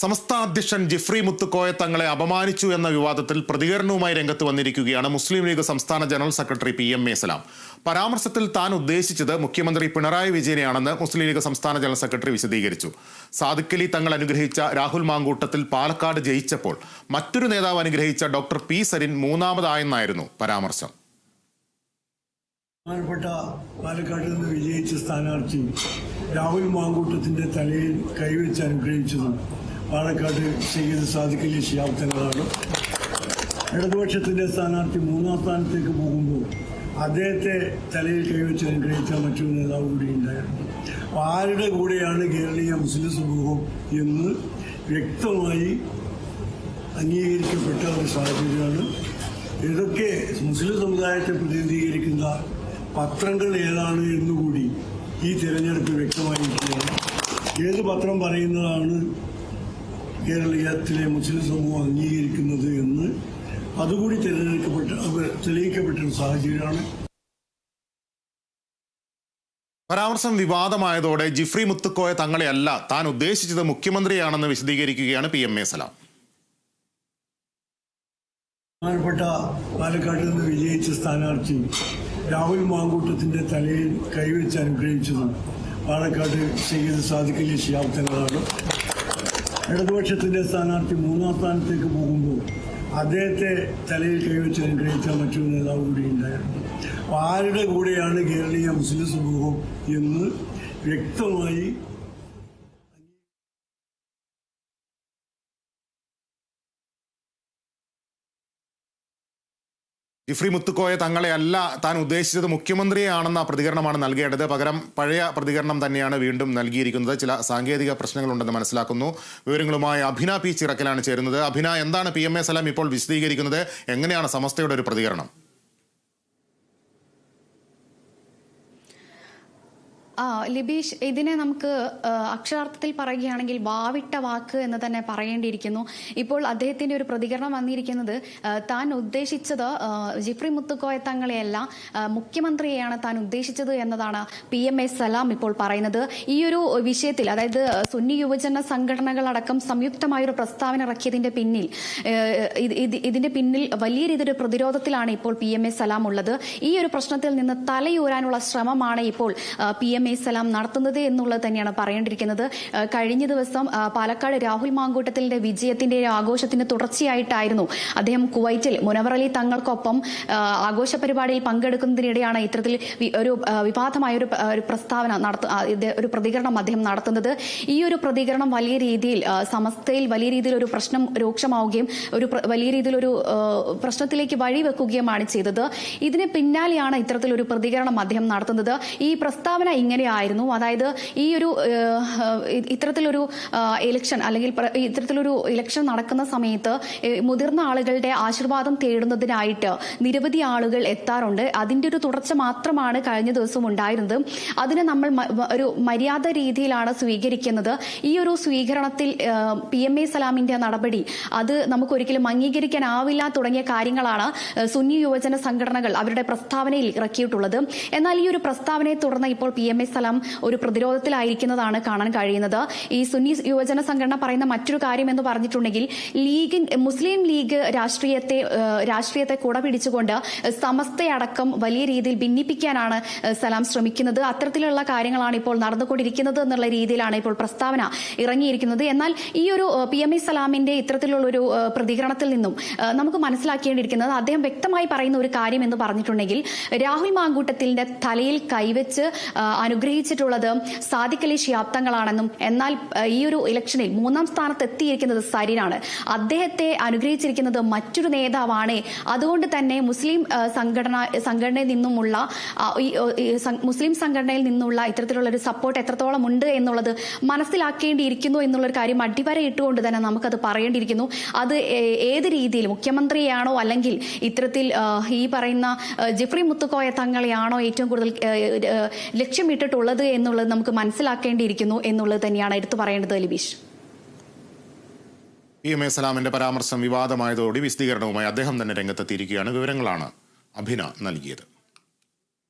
സംസ്ഥാന അധ്യക്ഷൻ ജിഫ്രി മുത്തുക്കോയ തങ്ങളെ അപമാനിച്ചു എന്ന വിവാദത്തിൽ പ്രതികരണവുമായി രംഗത്ത് വന്നിരിക്കുകയാണ് മുസ്ലിം ലീഗ് സംസ്ഥാന general secretary P M A Salam. പരാമർശത്തിൽ താൻ ഉദ്ദേശിച്ചത് മുഖ്യമന്ത്രി പിണറായി വിജയനെയാണെന്ന് മുസ്ലിം ലീഗ് സംസ്ഥാന ജനറൽ സെക്രട്ടറി വിശദീകരിച്ചു. സാദിഖലി തങ്ങൾ അനുഗ്രഹിച്ച രാഹുൽ മാങ്കൂട്ടത്തിൽ പാലക്കാട് ജയിച്ചപ്പോൾ മറ്റൊരു നേതാവ് അനുഗ്രഹിച്ച ഡോക്ടർ പി സരിൻ മൂന്നാമതായെന്നായിരുന്നു പരാമർശം. ബഹുമാനപ്പെട്ട പാലക്കാട് നിന്ന് വിജയിച്ച സ്ഥാനാർത്ഥി രാഹുൽ മാങ്കൂട്ടത്തിന്റെ തലയിൽ കൈവച്ച് അനുഗ്രഹിച്ചതും പാലക്കാട് ചെയ്ത് സാധിക്കില്ല ശിയാബ്ദങ്ങളാണ്. ഇടതുപക്ഷത്തിന്റെ സ്ഥാനാർത്ഥി മൂന്നാം സ്ഥാനത്തേക്ക് പോകുമ്പോൾ അദ്ദേഹത്തെ തലയിൽ കൈവച്ച് അനുഗ്രഹിച്ച മറ്റൊരു നേതാവ് കൂടിയുണ്ടായിരുന്നു ആരുടെ കൂടെയാണ് കേരളീയ മുസ്ലിം സമൂഹം എന്ന് വ്യക്തമായി അംഗീകരിക്കപ്പെട്ട ഒരു സാഹചര്യമാണ്. ഇതൊക്കെ മുസ്ലിം സമുദായത്തെ പ്രതിനിധീകരിക്കുന്ന പത്രങ്ങൾ ഏതാണ് എന്നുകൂടി ഈ തിരഞ്ഞെടുപ്പ് വ്യക്തമായിരിക്കുകയാണ്. ഏത് പത്രം പറയുന്നതാണ് കേരളീയത്തിലെ മുസ്ലിം സമൂഹം അംഗീകരിക്കുന്നത് എന്ന് അതുകൂടി തെരഞ്ഞെടുക്കപ്പെട്ട തെളിയിക്കപ്പെട്ട ഒരു സാഹചര്യമാണ്. പരാമർശം വിവാദമായതോടെ ജിഫ്രി മുത്തുക്കോയ തങ്ങളെയല്ല താൻ ഉദ്ദേശിച്ചത് മുഖ്യമന്ത്രിയാണെന്ന് വിശദീകരിക്കുകയാണ് പി എം എ സലാം. പ്രധാനപ്പെട്ട പാലക്കാട് നിന്ന് വിജയിച്ച സ്ഥാനാർത്ഥി രാഹുൽ മാങ്കൂട്ടത്തിന്റെ തലയിൽ കൈവച്ച് അനുഗ്രഹിച്ചതും പാലക്കാട് ചെയ്ത് സാധിക്കില്ല ശിയാബ് ഇടതുപക്ഷത്തിന്റെ സ്ഥാനാർത്ഥി മൂന്നാം സ്ഥാനത്തേക്ക് പോകുമ്പോൾ അദ്ദേഹത്തെ തലയിൽ കൈവച്ച് അനുഗ്രഹിച്ച മറ്റൊരു നേതാവ് കൂടി ഉണ്ടായിരുന്നു. ആരുടെ കൂടെയാണ് കേരളീയ മുസ്ലിം സമൂഹം എന്ന് വ്യക്തമായി ജിഫ്രി മുത്തുക്കോയ തങ്ങളെയല്ല താൻ ഉദ്ദേശിച്ചത് മുഖ്യമന്ത്രിയാണെന്ന പ്രതികരണമാണ് നൽകേണ്ടത്. പകരം പഴയ പ്രതികരണം തന്നെയാണ് വീണ്ടും നൽകിയിരിക്കുന്നത്. ചില സാങ്കേതിക പ്രശ്നങ്ങളുണ്ടെന്ന് മനസ്സിലാക്കുന്നു. വിവരങ്ങളുമായി അഭിന പി ചിറക്കലാണ് ചേരുന്നത്. അഭിന എന്താണ് പി എം എ സലാം ഇപ്പോൾ വിശദീകരിക്കുന്നത്? എങ്ങനെയാണ് സമസ്തയുടെ ഒരു പ്രതികരണം? ലിബീഷ് ഇതിനെ നമുക്ക് അക്ഷരാർത്ഥത്തിൽ പറയുകയാണെങ്കിൽ വാവിട്ട വാക്ക് എന്ന് തന്നെ പറയേണ്ടിയിരിക്കുന്നു. ഇപ്പോൾ അദ്ദേഹത്തിന്റെ ഒരു പ്രതികരണം വന്നിരിക്കുന്നത് താൻ ഉദ്ദേശിച്ചത് ജിഫ്രി മുത്തുക്കോയ തങ്ങളെയല്ല മുഖ്യമന്ത്രിയെയാണ് താൻ ഉദ്ദേശിച്ചത് എന്നതാണ് പി എം എ സലാം ഇപ്പോൾ പറയുന്നത്. ഈ ഒരു വിഷയത്തിൽ അതായത് സുന്നി യുവജന സംഘടനകളടക്കം സംയുക്തമായൊരു പ്രസ്താവന ഇറക്കിയതിന്റെ പിന്നിൽ ഇതിന്റെ പിന്നിൽ വലിയ രീതിയിൽ പ്രതിരോധത്തിലാണ് ഇപ്പോൾ പി എം എ സലാം ഉള്ളത്. ഈ ഒരു പ്രശ്നത്തിൽ നിന്ന് തലയൂരാനുള്ള ശ്രമമാണ് ഇപ്പോൾ പി എം എ സലാം നടത്തുന്നത് എന്നുള്ളത് തന്നെയാണ് പറയേണ്ടിയിരിക്കുന്നത്. കഴിഞ്ഞ ദിവസം പാലക്കാട് രാഹുൽ മാങ്കൂട്ടത്തിലെ വിജയത്തിന്റെ ആഘോഷത്തിന് തുടർച്ചയായിട്ടായിരുന്നു അദ്ദേഹം കുവൈറ്റിൽ മുനവർ അലി തങ്ങൾക്കൊപ്പം ആഘോഷ പരിപാടിയിൽ പങ്കെടുക്കുന്നതിനിടെയാണ് ഇത്തരത്തിൽ ഒരു വിവാദമായ ഒരു പ്രസ്താവന ഒരു പ്രതികരണം അദ്ദേഹം നടത്തുന്നത്. ഈ ഒരു പ്രതികരണം വലിയ രീതിയിൽ സമസ്തയിൽ വലിയ രീതിയിൽ ഒരു പ്രശ്നം രൂക്ഷമാവുകയും ഒരു വലിയ രീതിയിൽ ഒരു പ്രശ്നത്തിലേക്ക് വഴിവെക്കുകയുമാണ് ചെയ്തത്. ഇതിന് പിന്നാലെയാണ് ഇത്തരത്തിലൊരു പ്രതികരണം അദ്ദേഹം നടത്തുന്നത്. ഈ പ്രസ്താവന ഇങ്ങനെയായിരുന്നു അതായത് ഈ ഒരു ഇത്തരത്തിലൊരു ഇലക്ഷൻ അല്ലെങ്കിൽ ഇത്തരത്തിലൊരു ഇലക്ഷൻ നടക്കുന്ന സമയത്ത് മുതിർന്ന ആളുകളുടെ ആശീർവാദം തേടുന്നതിനായിട്ട് നിരവധി ആളുകൾ എത്താറുണ്ട്. അതിന്റെ ഒരു തുടർച്ച മാത്രമാണ് കഴിഞ്ഞ ദിവസം ഉണ്ടായിരുന്നത്. അതിനെ നമ്മൾ ഒരു മര്യാദ രീതിയിലാണ് സ്വീകരിക്കുന്നത്. ഈ ഒരു സ്വീകരണത്തിൽ പി എം എ സലാമിന്റെ നടപടി അത് നമുക്ക് ഒരിക്കലും അംഗീകരിക്കാനാവില്ല തുടങ്ങിയ കാര്യങ്ങളാണ് സുന്നി യുവജന സംഘടനകൾ അവരുടെ പ്രസ്താവനയിൽ ഇറക്കിയിട്ടുള്ളത്. എന്നാൽ ഈ ഒരു പ്രസ്താവനയെ തുടർന്ന് ഇപ്പോൾ പി എം എ സലാം ഒരു പ്രതിരോധത്തിലായിരിക്കുന്നതാണ് കാണാൻ കഴിയുന്നത്. ഈ സുന്നി യുവജന സംഘടന പറയുന്ന മറ്റൊരു കാര്യം എന്ന് പറഞ്ഞിട്ടുണ്ടെങ്കിൽ ലീഗ് മുസ്ലിം ലീഗ് രാഷ്ട്രീയത്തെ രാഷ്ട്രീയത്തെ കുട പിടിച്ചുകൊണ്ട് സമസ്തയടക്കം വലിയ രീതിയിൽ ഭിന്നിപ്പിക്കാനാണ് സലാം ശ്രമിക്കുന്നത്. അത്തരത്തിലുള്ള കാര്യങ്ങളാണ് ഇപ്പോൾ നടന്നുകൊണ്ടിരിക്കുന്നത് എന്നുള്ള രീതിയിലാണ് ഇപ്പോൾ പ്രസ്താവന ഇറങ്ങിയിരിക്കുന്നത്. എന്നാൽ ഈ ഒരു പി എം എ സലാമിന്റെ ഇത്തരത്തിലുള്ള ഒരു പ്രതികരണത്തിൽ നിന്നും നമുക്ക് മനസ്സിലാക്കേണ്ടിയിരിക്കുന്നത് അദ്ദേഹം വ്യക്തമായി പറയുന്ന ഒരു കാര്യം എന്ന് പറഞ്ഞിട്ടുണ്ടെങ്കിൽ രാഹുൽ മാങ്കൂട്ടത്തിന്റെ തലയിൽ കൈവച്ച് അനുഗ്രഹിച്ചിട്ടുള്ളത് സാദിഖലി ശിയാബ്ദങ്ങളാണെന്നും എന്നാൽ ഈ ഒരു ഇലക്ഷനിൽ മൂന്നാം സ്ഥാനത്ത് എത്തിയിരിക്കുന്നത് സരീനാണ്. അദ്ദേഹത്തെ അനുഗ്രഹിച്ചിരിക്കുന്നത് മറ്റൊരു നേതാവാണ്. അതുകൊണ്ട് തന്നെ മുസ്ലിം സംഘടന സംഘടനയിൽ നിന്നുമുള്ള മുസ്ലിം സംഘടനയിൽ നിന്നുള്ള ഇത്തരത്തിലുള്ള ഒരു സപ്പോർട്ട് എത്രത്തോളം ഉണ്ട് എന്നുള്ളത് മനസ്സിലാക്കേണ്ടിയിരിക്കുന്നു എന്നുള്ളൊരു കാര്യം അടിവര ഇട്ടുകൊണ്ട് തന്നെ നമുക്കത് പറയേണ്ടിയിരിക്കുന്നു. അത് ഏത് രീതിയിൽ മുഖ്യമന്ത്രിയാണോ അല്ലെങ്കിൽ ഇത്തരത്തിൽ ഈ പറയുന്ന ജിഫ്രി മുത്തുക്കോയ തങ്ങളെയാണോ ഏറ്റവും കൂടുതൽ ആ, ലക്ഷ്യമിട്ടിട്ടുള്ളത് എന്നുള്ളത് നമുക്ക് മനസ്സിലാക്കേണ്ടിയിരിക്കുന്നു എന്നുള്ളത് തന്നെയാണ് എടുത്തു പറയേണ്ടത് ലിബീഷ്. പി എം എ സലാമിന്റെ പരാമർശം വിവാദമായതോടെ വിശദീകരണവുമായി അദ്ദേഹം തന്നെ രംഗത്തെത്തിയിരിക്കുകയാണ്. വിവരങ്ങളാണ് അഭിന നൽകിയത്.